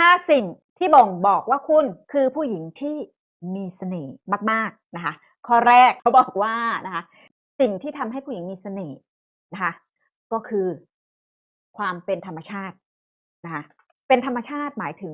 ห้าสิ่งที่บ่งบอกว่าคุณคือผู้หญิงที่มีเสน่ห์มากๆนะคะ ข้อแรกเขาบอกว่านะคะ สิ่งที่ทำให้ผู้หญิงมีเสน่ห์นะคะ ก็คือความเป็นธรรมชาตินะคะเป็นธรรมชาติหมายถึง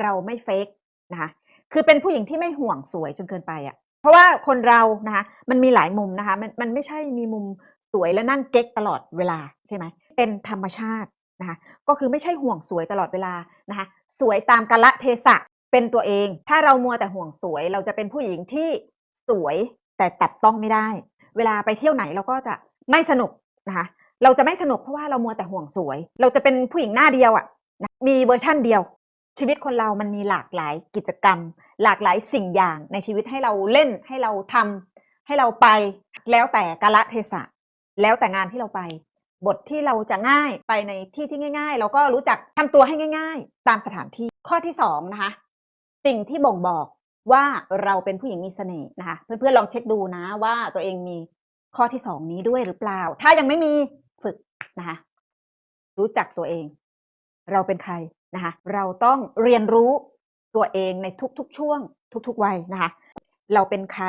เราไม่เฟกนะคะคือเป็นผู้หญิงที่ไม่ห่วงสวยจนเกินไปอะ่ะ เพราะว่าคนเรานะคะมันมีหลายมุมนะคะ มันมันไม่ใช่มีมุมสวยแล้วนั่งเก๊กตลอดเวลาใช่ไหมเป็นธรรมชาติ นะคะก็คือไม่ใช่ห่วงสวยตลอดเวลานะคะสวยตามกาลเทศะเป็นตัวเอง ถ้าเรามัวแต่ห่วงสวย เราจะเป็นผู้หญิงที่สวยแต่จับต้องไม่ได้ เวลาไปเที่ยวไหนเราก็จะไม่สนุกนะคะเราจะไม่สนุกเพราะว่าเรามัวแต่ห่วงสวย เราจะเป็นผู้หญิงหน้าเดียวอะ่ะนะมีเวอร์ชั่นเดียว ชีวิตคนเรามันมีหลากหลายกิจกรรม หลากหลายสิ่งอย่างในชีวิตให้เราเล่นให้เราทำให้เราไปแล้วแต่กาลเทศะ แล้วแต่งานที่เราไป บทที่เราจะง่ายไปในที่ที่ง่ายๆเราก็รู้จักทำตัวให้ง่าย ๆ ตามสถานที่ข้อที่สองนะคะสิ่งที่บ่งบอกว่าเราเป็นผู้หญิงมีเสน่ห์นะคะเพื่อนๆลองเช็คดูนะว่าตัวเองมีข้อที่สองนี้ด้วยหรือเปล่า ถ้ายังไม่มีฝึกนะคะรู้จักตัวเอง เราเป็นใครนะคะเราต้องเรียนรู้ตัวเองในทุกๆ ช่วง ทุกๆวัยนะคะเราเป็นใคร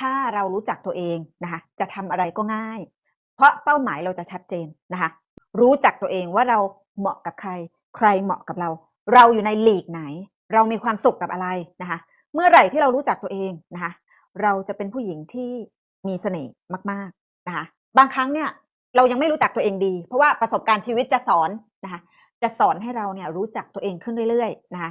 ถ้าเรารู้จักตัวเองนะคะจะทำอะไรก็ง่าย เพราะเป้าหมายเราจะชัดเจนนะคะ รู้จักตัวเองว่าเราเหมาะกับใคร ใครเหมาะกับเรา เราอยู่ในหลีกไหน เรามีความสุขกับอะไรนะคะ เมื่อไหร่ที่เรารู้จักตัวเองนะคะ เราจะเป็นผู้หญิงที่มีเสน่ห์มากๆนะคะ บางครั้งเนี่ยเรายังไม่รู้จักตัวเองดี เพราะว่าประสบการณ์ชีวิตจะสอนนะคะ จะสอนให้เราเนี่ยรู้จักตัวเองขึ้นเรื่อยๆนะคะ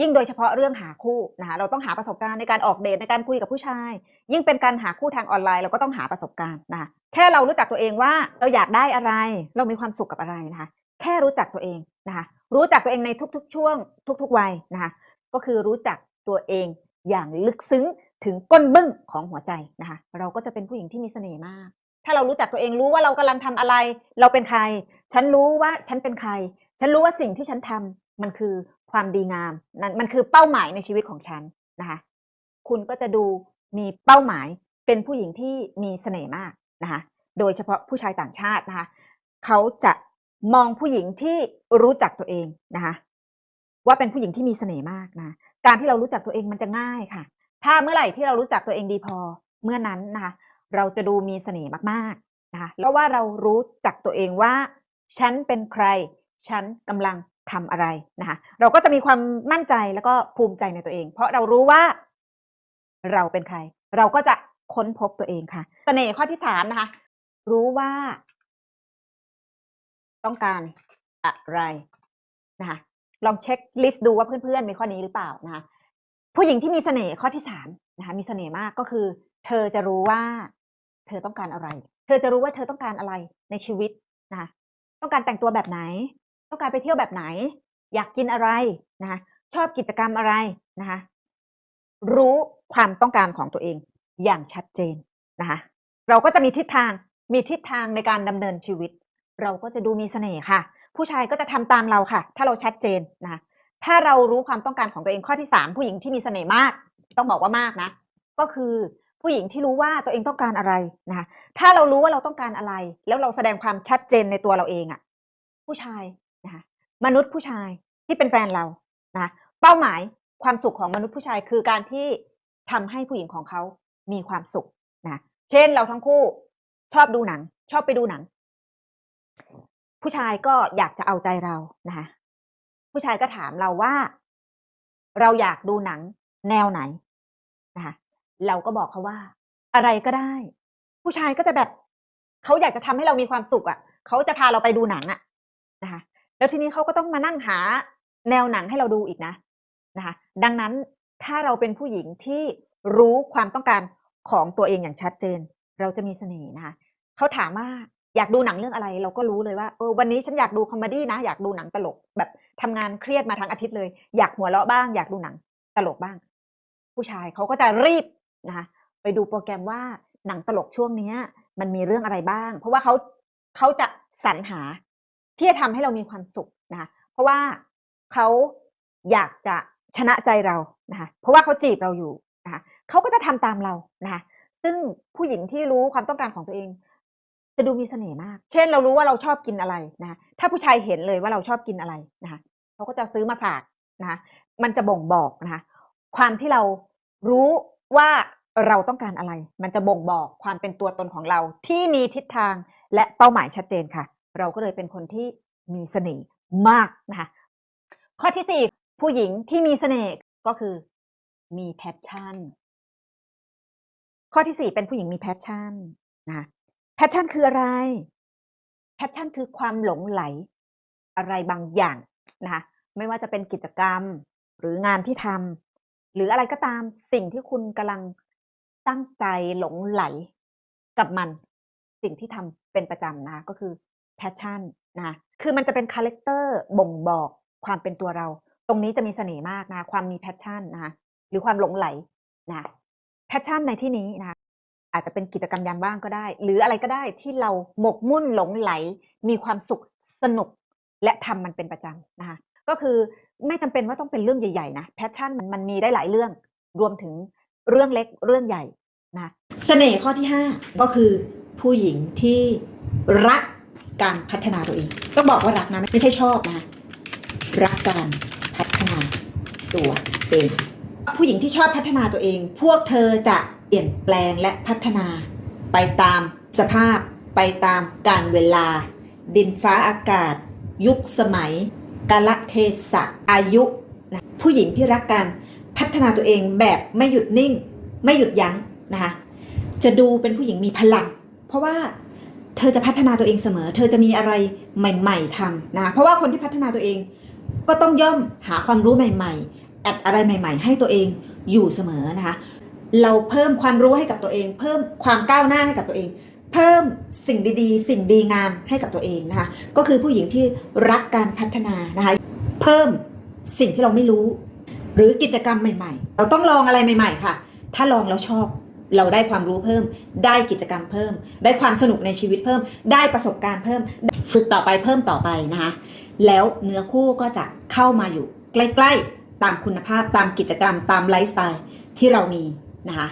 ยิ่งโดยเฉพาะเรื่องหาคู่นะคะเราต้องหาประสบการณ์ในการออกเดทในการคุยกับผู้ชาย ยิ่งเป็นการหาคู่ทางออนไลน์เราก็ต้องหาประสบการณ์นะคะแค่เรารู้จักตัวเองว่าเราอยากได้อะไร เรามีความสุขกับอะไรนะคะ แค่รู้จักตัวเองนะคะรู้จักตัวเองในทุกๆ ช่วง ทุก ๆ วัยนะคะก็คือรู้จักตัวเองอย่างลึกซึ้งถึงก้นบึ้งของหัวใจนะคะเราก็จะเป็นผู้หญิงที่มีเสน่ห์มาก ถ้าเรารู้จักตัวเองรู้ว่าเรากำลังทำอะไร เราเป็นใคร ฉันรู้ว่าฉันเป็นใคร ฉันรู้ว่าสิ่งที่ฉันทำมันคือ ความดีงามนั่นมันคือเป้าหมายในชีวิตของฉันนะคะ คุณก็จะดูมีเป้าหมายเป็นผู้หญิงที่มีเสน่ห์มากนะคะ โดยเฉพาะผู้ชายต่างชาตินะคะ เขาจะมองผู้หญิงที่รู้จักตัวเองนะคะ ว่าเป็นผู้หญิงที่มีเสน่ห์มากนะการที่เรารู้จักตัวเองมันจะง่ายค่ะ ถ้าเมื่อไหร่ที่เรารู้จักตัวเองดีพอเมื่อนั้นนะคะ เราจะดูมีเสน่ห์มากๆนะคะแล้วว่าเรารู้จักตัวเองว่า ฉันเป็นใคร ฉันกำลัง ทำอะไรนะคะเราก็จะมีความมั่นใจแล้วก็ภูมิใจในตัวเอง เพราะเรารู้ว่าเราเป็นใคร เราก็จะค้นพบตัวเองค่ะเสน่ห์ข้อที่สามนะคะ รู้ว่า ต้องการอะไรนะคะลองเช็คลิสต์ดูว่าเพื่อนๆมีข้อนี้หรือเปล่านะคะผู้หญิงที่มีเสน่ห์ข้อที่สามนะคะมีเสน่ห์มากก็คือ เธอจะรู้ว่า เธอต้องการอะไร เธอจะรู้ว่าเธอต้องการอะไรในชีวิตนะคะต้องการแต่งตัวแบบไหน ต้องการไปเที่ยวแบบไหน อยากกินอะไรนะคะชอบกิจกรรมอะไรนะคะรู้ความต้องการของตัวเองอย่างชัดเจนนะคะเราก็จะมีทิศทางมีทิศทางในการดำเนินชีวิต เราก็จะดูมีเสน่ห์ค่ะ ผู้ชายก็จะทำตามเราค่ะ ถ้าเราชัดเจนนะคะถ้าเรารู้ความต้องการของตัวเองข้อที่สามผู้หญิงที่มีเสน่ห์มาก ต้องบอกว่ามากนะ ก็คือผู้หญิงที่รู้ว่าตัวเองต้องการอะไรนะคะถ้าเรารู้ว่าเราต้องการอะไร แล้วเราแสดงความชัดเจนในตัวเราเองอะผู้ชาย นะคะมนุษย์ผู้ชายที่เป็นแฟนเรานะะเป้าหมายความสุขของมนุษย์ผู้ชายคือการที่ทำให้ผู้หญิงของเขามีความสุขนะเช่นเราทั้งคู่ชอบดูหนัง ชอบไปดูหนัง ผู้ชายก็อยากจะเอาใจเรานะคะผู้ชายก็ถามเราว่า เราอยากดูหนังแนวไหนนะคะเราก็บอกเขาว่า อะไรก็ได้ ผู้ชายก็จะแบบเขาอยากจะทำให้เรามีความสุขอะ่ะเขาจะพาเราไปดูหนังอะ่ะนะคะ แล้วทีนี้เขาก็ต้องมานั่งหาแนวหนังให้เราดูอีกนะนะคะ ดังนั้นถ้าเราเป็นผู้หญิงที่รู้ความต้องการของตัวเองอย่างชัดเจน เราจะมีเสน่ห์นะคะเขาถามว่าอยากดูหนังเรื่องอะไร เราก็รู้เลยว่าเออวันนี้ฉันอยากดูคอมเมดี้นะ อยากดูหนังตลก แบบทำงานเครียดมาทั้งอาทิตย์เลย อยากหัวเราะบ้าง อยากดูหนังตลกบ้าง ผู้ชายเขาก็จะรีบนะคะไปดูโปรแกรมว่าหนังตลกช่วงเนี้ย มันมีเรื่องอะไรบ้าง เพราะว่าเขาเขาจะสรรหา ที่จะทำให้เรามีความสุขนะคะเพราะว่าเขาอยากจะชนะใจเรานะคะเพราะว่าเขาจีบเราอยู่นะคะเขาก็จะทำตามเรานะคะซึ่งผู้หญิงที่รู้ความต้องการของตัวเอง จะดูมีเสน่ห์มาก เช่นเรารู้ว่าเราชอบกินอะไรนะคะถ้าผู้ชายเห็นเลยว่าเราชอบกินอะไรนะคะเขาก็จะซื้อมาฝากนะคะมันจะบ่งบอกนะคะความที่เรารู้ว่าเราต้องการอะไร มันจะบ่งบอกความเป็นตัวตนของเราที่มีทิศทางและเป้าหมายชัดเจนค่ะ เราก็เลยเป็นคนที่มีเสน่ห์มากนะคะข้อที่สี่ผู้หญิงที่มีเสน่ห์ก็คือมีแพชชั่น ข้อที่สี่เป็นผู้หญิงมีแพชชั่นนะแพชชั่นคืออะไร แพชชั่นคือความหลงไหลอะไรบางอย่างนะคะไม่ว่าจะเป็นกิจกรรมหรืองานที่ทำหรืออะไรก็ตามสิ่งที่คุณกำลังตั้งใจหลงไหลกับมัน สิ่งที่ทำเป็นประจำนะคะก็คือ แพชชั่นนะคือมันจะเป็นคาแรคเตอร์บ่งบอกความเป็นตัวเรา ตรงนี้จะมีเสน่ห์มากนะความมีแพชชั่นนะหรือความหลงไหลนะแพชชั่นในที่นี้นะอาจจะเป็นกิจกรรมยามว่างก็ได้ หรืออะไรก็ได้ที่เราหมกมุ่นหลงไหล มีความสุขสนุก และทำมันเป็นประจำนะคะก็คือไม่จำเป็นว่าต้องเป็นเรื่องใหญ่ๆนะแพชชั่นมันมันมีได้หลายเรื่องรวมถึงเรื่องเล็กเรื่องใหญ่นะเสน่ห์ข้อที่ 5 ก็คือผู้หญิงที่รัก การพัฒนาตัวเอง ต้องบอกว่ารักนะไม่ใช่ชอบนะรักการพัฒนาตัวเอง ผู้หญิงที่ชอบพัฒนาตัวเอง พวกเธอจะเปลี่ยนแปลงและพัฒนาไปตามสภาพไปตามการเวลา ดินฟ้าอากาศ ยุคสมัยกาลเทศะอายุนะผู้หญิงที่รักการพัฒนาตัวเองแบบไม่หยุดนิ่ง ไม่หยุดยั้งนะคะจะดูเป็นผู้หญิงมีพลัง เพราะว่า เธอจะพัฒนาตัวเองเสมอ เธอจะมีอะไรใหม่ ๆทำนะเพราะว่าคนที่พัฒนาตัวเอง ก็ต้องย่อมหาความรู้ใหม่ๆแอดอะไรใหม่ ๆ ให้ตัวเองอยู่เสมอนะคะ เราเพิ่มความรู้ให้กับตัวเอง เพิ่มความก้าวหน้าให้กับตัวเอง เพิ่มสิ่งดีๆ สิ่งดีงามให้กับตัวเองนะคะก็คือผู้หญิงที่รักการพัฒนานะคะเพิ่มสิ่งที่เราไม่รู้ หรือกิจกรรมใหม่ ๆ เราต้องลองอะไรใหม่ ๆ ค่ะ ถ้าลองแล้วชอบ เราได้ความรู้เพิ่ม ได้กิจกรรมเพิ่ม ได้ความสนุกในชีวิตเพิ่ม ได้ประสบการณ์เพิ่ม ฝึกต่อไปเพิ่มต่อไปนะคะ แล้วเนื้อคู่ก็จะเข้ามาอยู่ใกล้ ๆ ตามคุณภาพตามกิจกรรมตามไลฟ์สไตล์ที่เรามีนะคะ